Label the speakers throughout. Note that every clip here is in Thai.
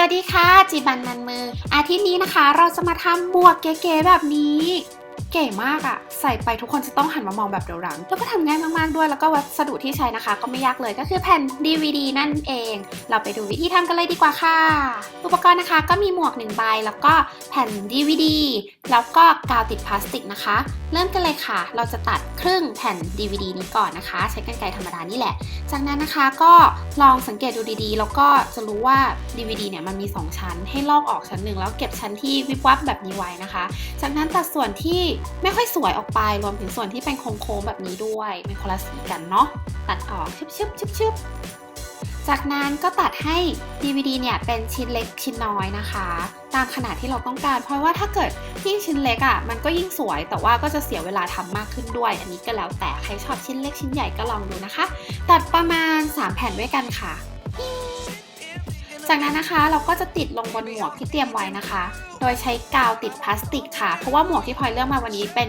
Speaker 1: วัสดีค่ะจีบันนันมือ อาทิตย์นี้นะคะ เราจะมาทำหมวกเก๋ๆแบบนี้ เก๋มากอะใส่ไปทุกคนจะต้องหันมามองแบบเดือดรัง แล้วก็ทำง่ายมากๆด้วย แล้วก็วัสดุที่ใช้นะคะ ก็ไม่ยากเลยก็คือแผ่น DVD นั่นเอง เราไปดูวิธีทำกันเลยดีกว่าค่ะ อุปกรณ์นะคะก็มีหมวกหนึ่งใบแล้วก็แผ่น DVD แล้วก็กาวติดพลาสติกนะคะ เริ่มกันเลยค่ะ เราจะตัดครึ่งแผ่น DVD นี้ก่อนนะคะ ใช้กรรไกรธรรมดานี่แหละ จากนั้นนะคะก็ลองสังเกตดูดีๆ แล้วก็จะรู้ว่า DVD เนี่ยมันมี 2 ชั้น ให้ลอกออกชั้นหนึ่งแล้วเก็บชั้นที่วิบวับแบบนี้ไว้นะคะ จากนั้นตัดส่วนที่ไม่ค่อยสวยออกไป รวมถึงส่วนที่เป็นโค้งๆแบบนี้ด้วยเป็นคนละสีกันเนาะ ตัดออกชึบชึบชึบชึบจากนั้นก็ตัดให้ DVD เนี่ยเป็นชิ้นเล็กชิ้นน้อยนะคะ ตามขนาดที่เราต้องการ เพราะว่าถ้าเกิดยิ่งชิ้นเล็กอะ่ะมันก็ยิ่งสวย แต่ว่าก็จะเสียเวลาทำมากขึ้นด้วย อันนี้ก็แล้วแต่ใครชอบชิ้นเล็กชิ้นใหญ่ก็ลองดูนะคะ ตัดประมาณ 3 แผ่นด้วยกันค่ะ จากนั้นนะคะเราก็จะติดลงบนหมวกที่เตรียมไว้นะคะ โดยใช้กาวติดพลาสติกค่ะ เพราะว่าหมวกที่พลอยเลือกมาวันนี้เป็น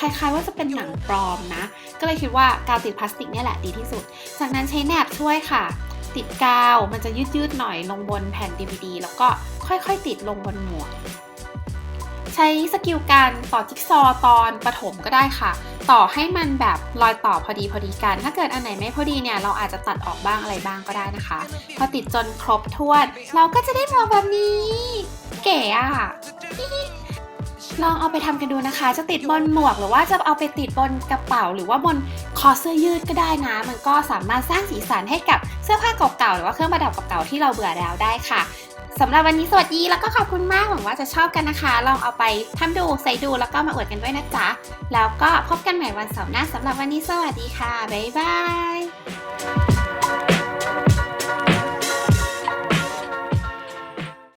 Speaker 1: คล้ายๆ ว่าจะเป็นหนังปลอมนะ ก็เลยคิดว่ากาวติดพลาสติกเนี่ยแหละดีที่สุด จากนั้นใช้แหนบช่วยค่ะ ติดกาวมันจะยืดๆหน่อยลงบนแผ่น DVD แล้วก็ค่อยๆ ติดลงบนหมวก ใช้สกิลการต่อจิ๊กซอว์ตอนปฐมก็ได้ค่ะ ต่อให้มันแบบรอยต่อพอดีพอดีกัน ถ้าเกิดอันไหนไม่พอดีเนี่ยเราอาจจะตัดออกบ้างอะไรบ้างก็ได้นะคะ พอติดจนครบถ้วน เราก็จะได้หมวกแบบนี้ เก๋อะลองเอาไปทำกันดูนะคะ จะติดบนหมวกหรือว่าจะเอาไปติดบนกระเป๋า หรือว่าบนคอเสื้อยืดก็ได้นะ มันก็สามารถสร้างสีสันให้กับเสื้อผ้าเก่าๆหรือว่าเครื่องประดับเก่าๆที่เราเบื่อแล้วได้ค่ะ สำหรับวันนี้สวัสดีแล้วก็ขอบคุณมากหวังว่าจะชอบกันนะคะ ลองเอาไปทำดูใส่ดูแล้วก็มาอวดกันด้วยนะจ๊ะ แล้วก็พบกันใหม่วันเสาร์หน้าสำหรับวันนี้สวัสดีค่ะ บ๊ายบาย